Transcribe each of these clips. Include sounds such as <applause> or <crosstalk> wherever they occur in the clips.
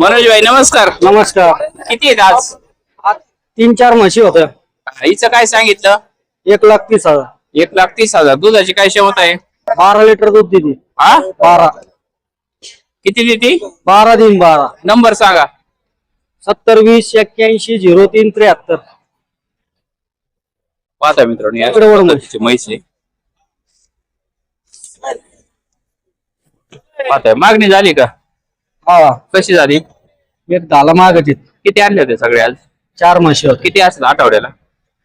मनोज भाई नमस्कार. नमस्कार. किती आहेत आज? तीन चार म्हशी होत्या. हिचं काय सांगितलं? एक लाख तीस हजार. एक लाख तीस हजार. दुधाची काय क्षमता आहे? बारा लिटर दूध देते हा? बारा. किती देते बारा दिन बारा. नंबर सांगा. सत्तर वीस एक्क्याऐंशी झिरो तीन त्र्याहत्तर. पाहता मित्रांनो या इकडे वळून बघ. पद्धतीची म्हैस आहे. पाहताय. मागणी झाली का? हा. कशी झाली? एक झाला मागत किती आणले होते सगळे आज? चार म्हशी होत्या किती असतात आठवड्याला?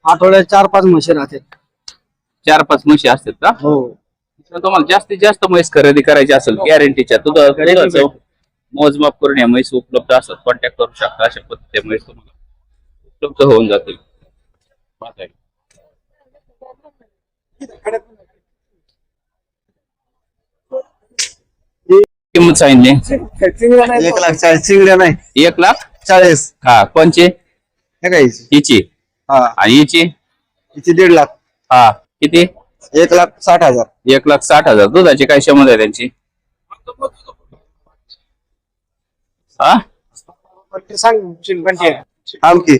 आठवड्यात चार पाच म्हशी राहते. चार पाच म्हशी असतात का? हो. तर तुम्हाला जास्तीत जास्त म्हैस खरेदी करायची असेल गॅरंटीच्या तुझं दुधाचं मोजमाप करून या म्हैस उपलब्ध असतात. कॉन्टॅक्ट करू शकता अशा पद्धतीचे म्हैस तुम्हाला उपलब्ध होऊन जातील. किंमत सांगितली? एक लाख चाळीस चिंगड्या नाही. एक लाख? चाळीस. हा कोणची? हे काय हिची? हा. आणि हिची? हिची दीड लाख. हा किती? एक लाख साठ हजार. एक लाख साठ हजार. दुधाची काय क्षमता आहे त्यांची? हा? आमकी.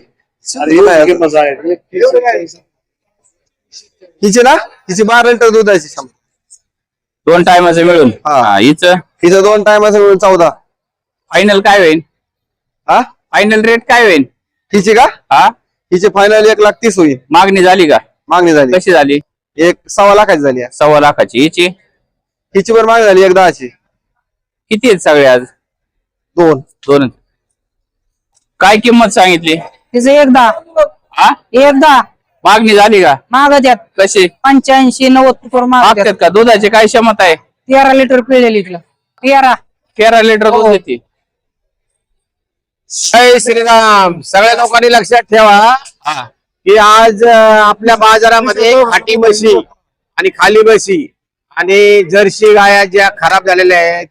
हिची ना? हिची बारा लिटर दुधाची क्षमता. दोन टायमाचं मिळून. हा. हा हिचं? हिचं दोन टायमाचं मिळून चौदा. फायनल काय होईल हा? फायनल रेट काय होईल हिची का? हा? हिची फायनल एक लाख तीस होईल. मागणी झाली का? मागणी झाली. कशी झाली? एक सव्वा लाखाची झाली. सव्वा लाखाची. हिची? हिची पण मागणी झाली एक दहाची. किती आहेत सगळे आज? दोन. दोन. काय किंमत सांगितली? तिचं एकदा हा? एकदा मागणी झाली का? मागत्यात कशी? पंच्याऐंशी नव्वद फुट मागत्यात मागतात का? दुधाची काय क्षमता आहे? तेरा लिटर पिळलेली तिला तेरा. तेरा लिटर दूध देते. जय श्रीराम. सगळ्या लोकांनी लक्षात ठेवा हा. की आज अं, आपल्या बाजारामध्ये खाटी म्हशी आणि खाली म्हशी आणि जर्सी गाया ज्या खराब झालेल्या आहेत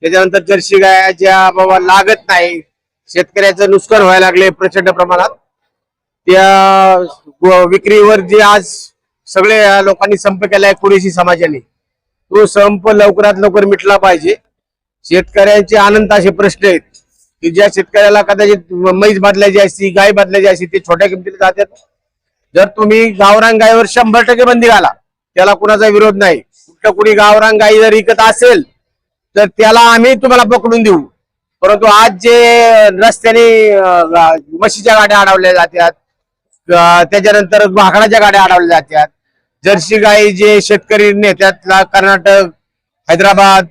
त्याच्यानंतर जर्सी गाया ज्या बाबा लागत नाही शेतकऱ्याचं नुकसान व्हायला लागले प्रचंड प्रमाणात. त्या व- विक्रीवर जे आज सगळे लोकांनी संप केलाय कुरेशी समाजाने. तो संप लवकरात लवकर मिटला पाहिजे. शेतकऱ्यांचे अनंत असे प्रश्न आहेत की ज्या शेतकऱ्याला कदाचित म्हैस बदलायची असती गाय बदलायची असती ते छोट्या किमतीला जातात. जर तुम्ही गावरान गायीवर शंभर टक्के बंदी घाला त्याला कुणाचा विरोध नाही. कुठं कुणी गावरान गाई जर विकत असेल तर त्याला आम्ही तुम्हाला पकडून देऊ. परंतु आज जे रस्त्याने म्हशीच्या गाड्या अडवल्या जातात त्याच्यानंतर भाकडाच्या गाड्या अडवल्या जातात जर्सी गाय जे शेतकरी नेत्यात कर्नाटक हैदराबाद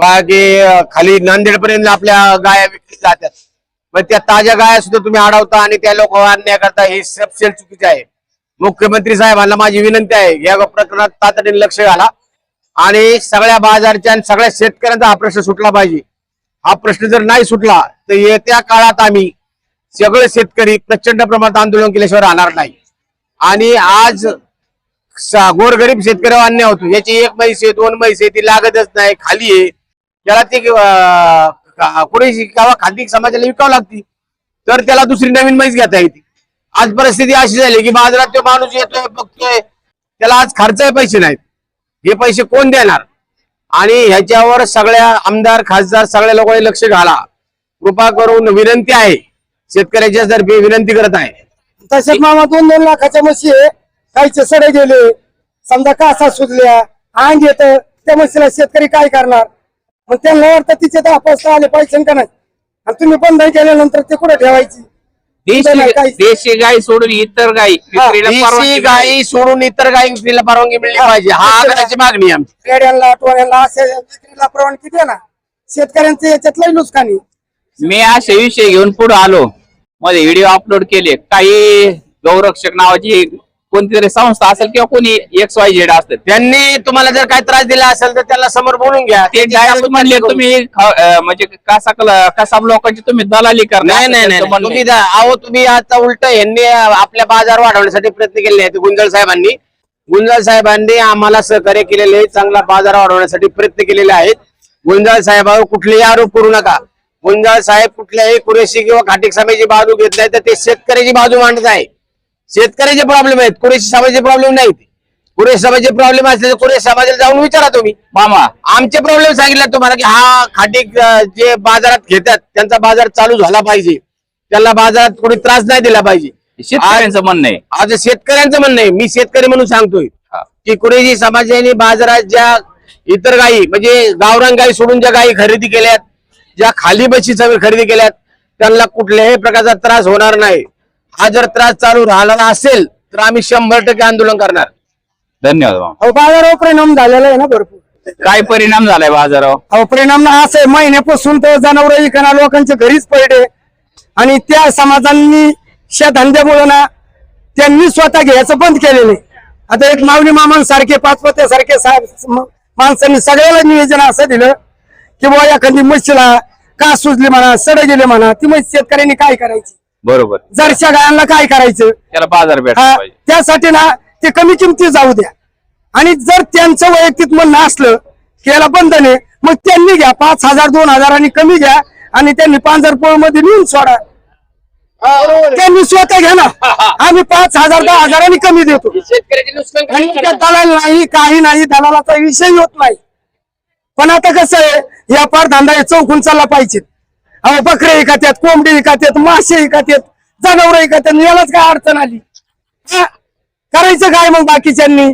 बागे खाली नांदेड पर्यंत आपल्या गाया विकली जातात. मग त्या ताज्या गाया सुद्धा तुम्ही अडवता आणि त्या लोक अन्याय करता हे सबसेल चुकीचे आहे. मुख्यमंत्री साहेबांना माझी विनंती आहे या प्रकरणात तातडीने लक्ष घाला. आणि सगळ्या बाजारच्या आणि सगळ्या शेतकऱ्यांचा हा प्रश्न सुटला पाहिजे. हा प्रश्न जर नाही सुटला तर येत्या काळात आम्ही सगळे शेतकरी प्रचंड प्रमाणात आंदोलन केल्याशिवाय राहणार नाही. आणि आज गोरगरीब शेतकऱ्यावर अन्याय होतो. याची एक म्हैस आहे दोन म्हैस आहे ती लागतच नाही खाली आहे. त्याला ती कुरेशी का- कुठे गावा समाजाला विकावं लागती. तर त्याला दुसरी नवीन म्हैस घेता येते. आज परिस्थिती अशी झाली की बाजारात तो माणूस येतोय बघतोय. त्याला आज खर्चही पैसे नाहीत. हे पैसे कोण देणार? आणि ह्याच्यावर सगळ्या आमदार खासदार सगळ्या लोकांनी लक्ष घाला. कृपा करून विनंती आहे. शेतकऱ्याच्या तर्फे विनंती करत आहे. तसेच मामा दोन दोन लाखाच्या म्हशी आहे. काहीचे सडे गेले. समजा कासा सुजल्या अंग येत. त्या म्हशीला शेतकरी काय करणार? मग त्यांना वाटतं तिचे दहा पैसे आले पाहिजे का नाही? आणि तुम्ही बंद केल्यानंतर ते कुठे ठेवायची? देशी काही- देशी गाय सोडून इतर गाई विक्रीला देशी गायी सोडून इतर गायी विक्रीला परवानगी मिळली पाहिजे. हा आग्रहाची मागणी आहे आमची. रेड्यांना टोळ्यांना असे विक्रीला परवानगी द्या ना. शेतकऱ्यांचे याच्यात लई नुकसानी. मी असे विषय घेऊन पुढे आलो. मध्ये व्हिडिओ अपलोड केले. काही गौरक्षक नावाची कोणती तरी संस्था असेल किंवा कोणी एक्स वाय झेड असतात त्यांनी तुम्हाला जर काही त्रास दिला असेल तर त्याला समोर बोलून घ्या. ते डायरेक्ट म्हणले तुम्ही अं, म्हणजे कसा कसाब लोकांची तुम्ही दलाली करणार नाही नाही नाही असं म्हणणे. तुम्ही अहो तुम्ही आता उलट यांनी आपल्या बाजार वाढवण्यासाठी प्रयत्न केले आहेत गुंजळ साहेबांनी. गुंजळ साहेबांनी आम्हाला सहकार्य केलेले चांगला बाजार वाढवण्यासाठी प्रयत्न केलेले आहेत. गुंजळ साहेबावर कुठलेही आरोप करू नका. गुंजळ साहेब कुठल्याही कुरेशी किंवा खाटिक समाजाची बाजू घेत नाही तर ते शेतकऱ्याची बाजू मांडत आहे. शेतकऱ्याचे प्रॉब्लेम आहेत कुरेशी समाजाचे प्रॉब्लेम नाहीत कुरेश समाजाचे प्रॉब्लेम असले तर कुरेश समाजाला जाऊन विचारा तुम्ही. मामा. आमचे प्रॉब्लेम सांगितले तुम्हाला की हा खाटी जे बाजारात घेतात त्यांचा बाजार चालू झाला पाहिजे. त्यांना बाजारात कोणी त्रास नाही दिला पाहिजे. शेतकऱ्यांचं म्हणणं आहे. आज शेतकऱ्यांचं म्हणणं आहे. मी शेतकरी म्हणून सांगतोय. की कुरेशी समाजाने बाजारात ज्या इतर गायी म्हणजे गावरान गायी सोडून ज्या गायी खरेदी केल्यात ज्या खाली बशी सगळं खरेदी केल्यात त्यांना कुठल्याही प्रकारचा त्रास होणार नाही. हा जर त्रास चालू राहिला असेल तर आम्ही शंभर टक्के आंदोलन करणार. धन्यवाद अहो बाजारावर परिणाम झालेला आहे ना भरपूर. काय परिणाम झालाय बाजारावर? अहो परिणाम ना असं आहे महिन्यापासून तर जनावर विकणा लोकांच्या घरीच पडले. आणि त्या समाजांनी धंद्यामुळे ना त्यांनी स्वतः घ्यायचं बंद केलेले आता एक माऊली मामांसारखे पाचपत्यासारखे साहेब म- माणसांनी सगळ्याला नियोजन असं दिलं की बुवा एखादी म्हशीला का सुजली म्हणा सड गेले म्हणा ती म्हशी शेतकऱ्यांनी काय करायची? बरोबर. जरशा गायांना काय करायचं? त्याला बाजार भेटला हा, पाहिजे. त्यासाठी ना ते कमी किमती जाऊ द्या. आणि जर त्यांचं वैयक्तिक म्हणणं असलं की याला बंधन आहे मग त्यांनी घ्या पाच हजार दोन हजारांनी कमी घ्या आणि त्यांनी पांजरपोळमध्ये नेऊन सोडा. त्यांनी स्वतः घ्या ना. आम्ही पाच हजार दहा हजारांनी कमी देतो. आणि त्या दलाल नाही काही नाही दलालाचा विषय होत नाही. पण आता कसं आहे व्यापार धंदा हे चौकून चालला पाहिजे. अहो बकरे एकात्यात कोंबडी एकात्यात मासे एकात्यात जनावर एकात्यात यालाच काय अडचण आली? हा? करायचं काय मग बाकीच्यांनी?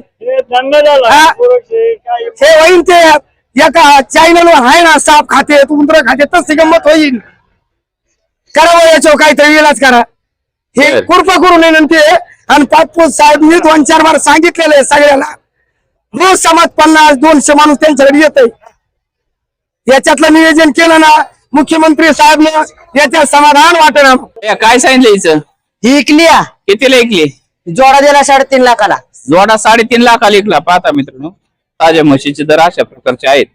हा? हे? होईन ते. एका चॅनलवर आहे ना साप खाते उंदर खाते तसे गंमत होईल करावं याच्यावर काहीतरी इलाज करा. हे बरं. कृपा करून आहे. ना ते आणि पाचपूस साहेब मी दोन चार बार सांगितलेलं आहे सगळ्याला रोज समाज पन्नास दोनशे माणूस त्यांच्याकडे येत याच्यातलं नियोजन केलं ना मुख्यमंत्री साहेब याच्यात समाधान वाटणार काय सांगितलं हिचं? ही इकली आ. कितीला ऐकली जोडा दिला साडेतीन लाखाला. जोडा साडेतीन लाखाला ऐकला पाहता मित्रांनो ताज्या म्हशीचे दर अशा प्रकारचे आहेत.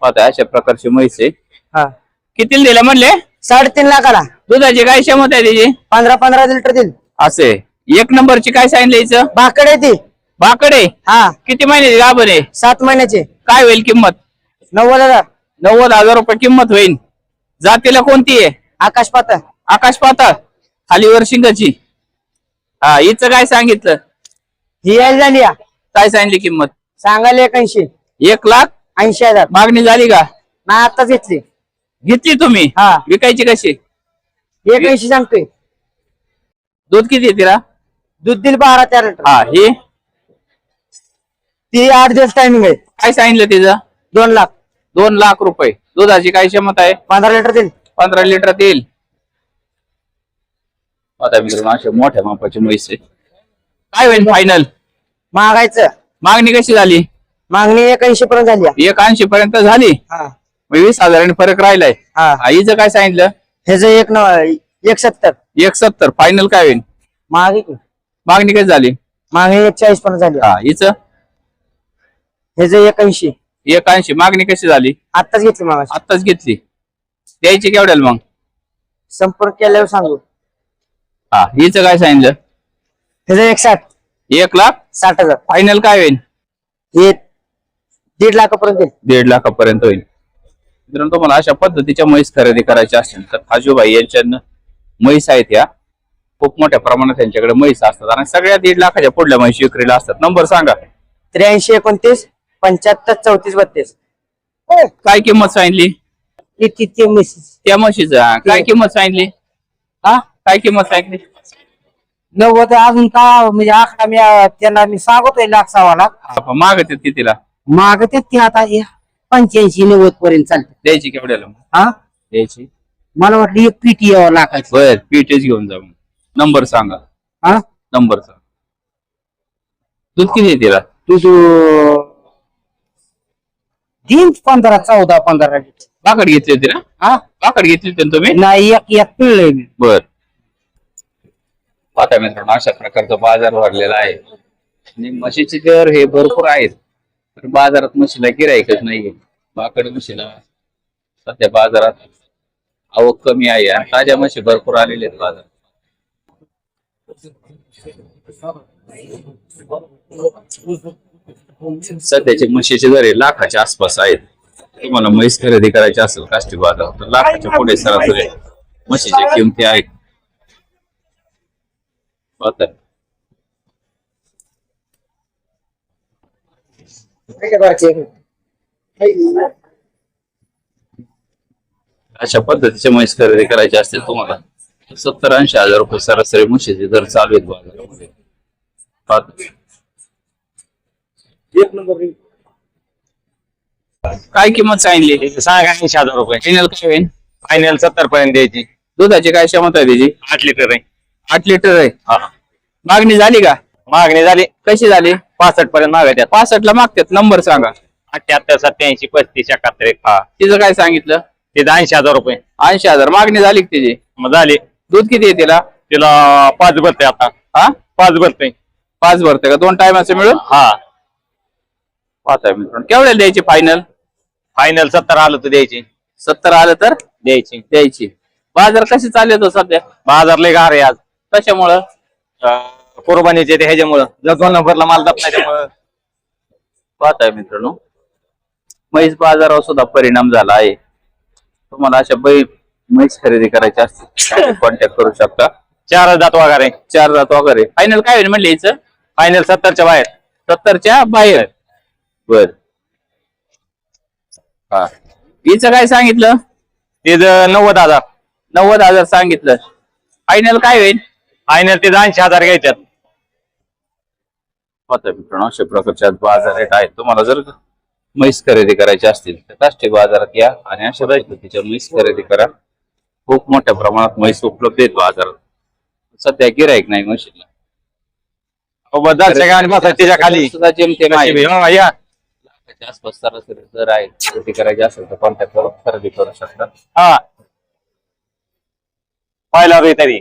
पाहता अशा प्रकारची म्हैस आहे. हा. कितीला दिला म्हणले? साडेतीन लाखाला. दुधाची काय क्षमता आहे त्याची पंधरा पंधरा लिटर दिल असे. एक नंबरची काय सांगितलं हिचं? भाकड आहे ती. बाकडे हा. किती महिन्याची गाभण आहे? सात महिन्याचे. काय होईल किंमत? नव्वद हजार. नव्वद हजार रुपये किंमत होईल जातीला कोणती आहे? आकाश पातळ. आकाश पाताळ. खालीवर शिंगाची. हा हिचं काय सांगितलं? ही यायला झाली. काय सांगितली किंमत? सांगायला एक ऐंशी एक लाख ऐंशी हजार. मागणी झाली का? ना आताच घेतली. घेतली तुम्ही? हा. विकायची कशी? एक ऐंशी सांगतोय. दूध किती आहे तिला? दूध दिल बारा तेरा लिटर. हा ही? ती आठ दिवस टायमिंग आहे. काय सांगितलं तिचं? दोन लाख. दोन लाख रुपये. दुधाची काय क्षमता आहे? पंधरा लिटर दिल पंधरा लिटर येईल आता मित्रांनो अशा मोठ्या मापाची म्हैस आहे काय होईल फायनल मागायचं. मागणी कशी झाली? मागणी एक ऐंशी पर्यंत झाली. एक ऐंशी पर्यंत झाली? हा. मग वीस हजारांनी फरक राहिलाय. हा. आईचं काय सांगितलं? ह्याच एक न एक सत्तर एक सत्तर फायनल काय होईल? मागे की. मागणी कशी झाली? मागणी एक चाळीस पर्यंत झाली. हा हिचं? ह्याच एक ऐंशी एक ऐंशी मागणी कशी झाली? आत्ताच घेतली मागाशी. आत्ताच घेतली. द्यायची केवढ्याला मग? संपर्क केल्यावर सांगू. हा हिचं काय सांगितलं ह्याच एक साठ. एक लाख? साठ हजार. फायनल काय होईल? हे दीड लाखापर्यंत देईल दीड लाखापर्यंत होईल. मित्रांनो तुम्हाला अशा पद्धतीच्या म्हैस खरेदी करायच्या असतील तर हाजूबाई यांच्या म्हैस आहेत या. खूप मोठ्या प्रमाणात त्यांच्याकडे म्हैस असतात. आणि सगळ्या दीड लाखाच्या पुढल्या म्हैस विक्रीला असतात. नंबर सांगा. त्र्याऐंशी एकोणतीस पंच्याहत्तर चौतीस बत्तीस. काय किंमत सांगितली? किती ते मिस- त्या म्हशीचं हा, काय किंमत सांगितली? हा? काय किंमत सांगितली? नव्वद अजून का म्हणजे आकडा मी अं, त्यांना मी सांगतोय लाख सव्वा लाख मागत आहेत कितीला मागते ते आता पंच्याऐंशी नव्वद पर्यंत चालते. द्यायची केवढ्याला मग? हा? द्यायची. मला वाटलं एक पीटी यावं लाखाची बर पीठच घेऊन जा नंबर सांगा. हा? नंबर सांगा. दूध किती आहे तिला? तू दिन पंधरा चौदा पंधरा लिटर पाकड घेतली होती ना? हा? पाकड घेतली होती ना तुम्ही? नाही एक एक पिळलंय मी. बर. आता मित्रांनो अशा प्रकारचा बाजार भरलेला आहे. आणि म्हशीचे दर हे भरपूर आहेत. पण बाजारात म्हशीला गिरायकच नाहीये. बाकड म्हशीला सध्या बाजारात आवक कमी आहे आणि ताज्या म्हशी भरपूर आलेल्या आहेत बाजारात. सध्याचे म्हशीचे दर लाखाच्या आसपास आहेत. तुम्हाला म्हैस खरेदी करायची असेल काष्टी बाजार तर लाखाच्या पुढे सरासरी म्हशीच्या किमती आहेत. अशा पद्धतीचे म्हैस खरेदी करायचे असतील तुम्हाला सत्तर ऐंशी हजार रुपये सरासरी म्हशीचे दर चालू आहेत बाजारामध्ये. काय किंमत सांगितली? सांगा ऐंशी हजार रुपये. फायनल काय होईल? फायनल सत्तर पर्यंत द्यायची. दुधाची काय क्षमता आहे त्याची? आठ लिटर आहे. आठ लिटर आहे. हा. मागणी झाली का? मागणी झाली. कशी झाली? पासष्ट पर्यंत मागायच्यात पासष्ट ला मागतात. नंबर सांगा. अठ्याहत्तर सत्याऐंशी पस्तीस एकाहत्तर एक हा. तिचं काय सांगितलं? ते ऐंशी हजार रुपये. ऐंशी हजार. मागणी झाली का तिची मग झाले. दूध किती आहे तिला? तिला पाच भरते आता. हा? पाच भरते. पाच भरते का? दोन टायमाचं मिळून? हा. पाहताय मित्रांनो. केवढ्याला द्यायची फायनल फायनल सत्तर आलं तर द्यायची. सत्तर आलं तर? द्यायची. द्यायची. बाजार कसे चालले तो सध्या? बाजार लय गार आहे आज. कशामुळं? अं, कुर्बानीचे ते ह्याच्यामुळं. दोन नंबरला माल नाही त्यामुळं. पाहताय मित्रांनो. म्हैस बाजारावर सुद्धा परिणाम झाला आहे. तुम्हाला अशा बै म्हैस खरेदी करायची असतील कॉन्टॅक्ट <laughs> करू शकता. चार जात वगैरे. चार जात वगैरे. फायनल काय होईल म्हणले हिचं फायनल सत्तरच्या बाहेर. सत्तरच्या बाहेर. बर. हा. हिचं काय सांगितलं? ते ज- नव्वद हजार. नव्वद हजार सांगितलं. फायनल काय होईल? फायनल ते ऐंशी हजार घ्यायच्यात. पाहता मित्रांनो अशा प्रकारचे आज बाजार रेट आहेत. तुम्हाला जर म्हैस खरेदी करायची असतील तर काष्टी बाजारात या आणि अशा पद्धतीच्या म्हैस खरेदी करा. खूप मोठ्या प्रमाणात म्हैस उपलब्ध आहेत बाजारात. सध्या गिराईक नाही म्हशीला. बसा त्याच्याखाली. सुद्धा जेमतेम आहे. हा, या. लाखाच्या आसपास सरासरी दर आहे खरेदी करायची असेल तर कॉन्टॅक्ट करून खरेदी करू शकता. हा. पाहिला रे तरी.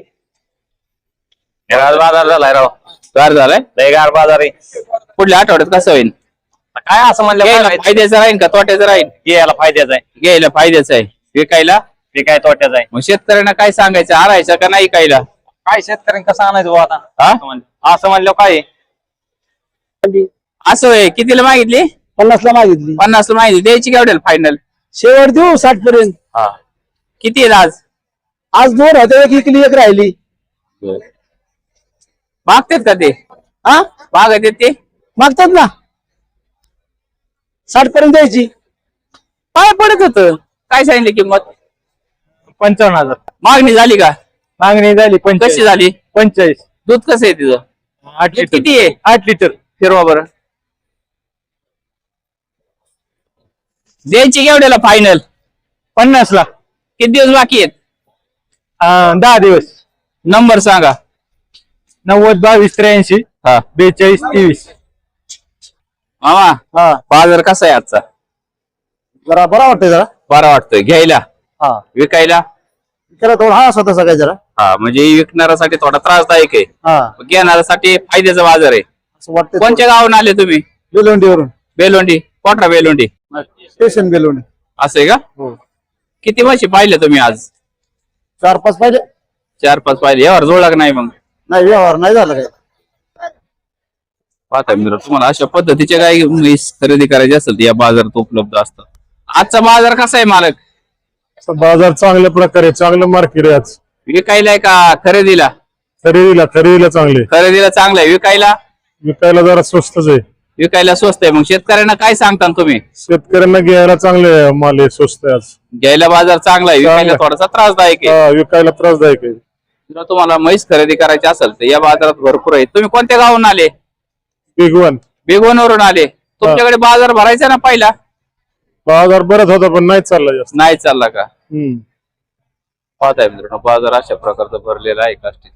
बाजार झालाय राव. गार झालाय? लय गार बाजार आहे. पुढल्या आठवड्यात कसं होईल? काय असं म्हणलं घ्यायला काय फायद्याचं राहील का तोट्याचं राहील यायला फायद्याचं आहे. घ्यायला फायद्याचं आहे. विकायला? ते काय तोट्याचं आहे. मग शेतकऱ्यांना काय सांगायचं? आरायचं का नाही कायला काय शेतकऱ्यांना कसं आणायचं बुवा आता? हा? असं म्हणलं- काय? आहे? असं होय. कितीला मागितली? पन्नासला मागितली. पन्नास ला माहिती द्यायची केवढ्याला फायनल शेवट देऊ साठ पर्यंत हा. किती आहेत आज? आज दोन होते एक इकली एक राहिली. मागतात का ते? हा मागत ते? मागतात ना. साठ पर्यंत द्यायची. काय पडत होत. काय सांगितलं किंमत? पंचावन्न हजार. मागणी झाली का? मागणी झाली कशी पंचाळीस झाली? पंचाळीस दूध कसं आहे तिचं? आठ लिटर. किती आहे? आठ लिटर. फिरवा बरं. द्यायची केवढ्याला फायनल पन्नास ला किती दिवस बाकी आहेत? अं, दहा दिवस. नंबर सांगा. नव्वद बावीस त्र्याऐंशी हा. बेचाळीस तेवीस. मामा हा. बाजार कसा आहे आजचा? जरा बरा वाटतंय जरा. बरा वाटतोय. घ्यायला? हा. विकायला? त्याला थोडा हा स्वतः सगळं जरा. हा म्हणजे विकणाऱ्यासाठी थोडा त्रासदायक आहे. हा. घेणाऱ्यासाठी फायद्याचा बाजार आहे. असं वाटतं कोणत्या गावून आले तुम्ही? बेलोंडीवरून. बेलोंडी. कोठरा बेलोंडी? स्टेशन बेलोंडी असं आहे का? हो. किती म्हशी पाहिले तुम्ही आज? चार पाच पाहिजे चार पाच पाहिले यावर जोडला का नाही मग? नाही व्यवहार नाही झाला काय पाहता मित्र तुम्हाला अशा पद्धतीचे काही म्हैस खरेदी करायची असेल तर या बाजारात उपलब्ध असतात. आजचा बाजार कसा आहे मालक? बाजार चांगल्या प्रकारे चांगलं मार्केट आहे आज. विकायला आहे का खरेदीला? खरेदीला खरेदीला चांगले. खरेदीला चांगला आहे. विकायला? विकायला जरा स्वस्तच आहे. विकायला स्वस्त आहे. मग शेतकऱ्यांना काय सांगता तुम्ही? शेतकऱ्यांना घ्यायला चांगले माल आहे स्वस्त आहे आज. घ्यायला बाजार चांगला आहे विकायला चांगला. थोडासा त्रासदायक आहे. हा, विकायला त्रासदायक आहे. जर तुम्हाला म्हैस खरेदी करायची असेल तर या बाजारात भरपूर आहे. तुम्ही कोणत्या गावून आले? बिग वन बेगवनवरून आले. तुमच्याकडे बाजार भरायचा ना पहिला? बाजार बरंच होता पण नाही चालला जास्त. नाही चालला का? हम्म. पाहताय मित्रांनो बाजार अशा प्रकारचा भरलेला आहे काष्टी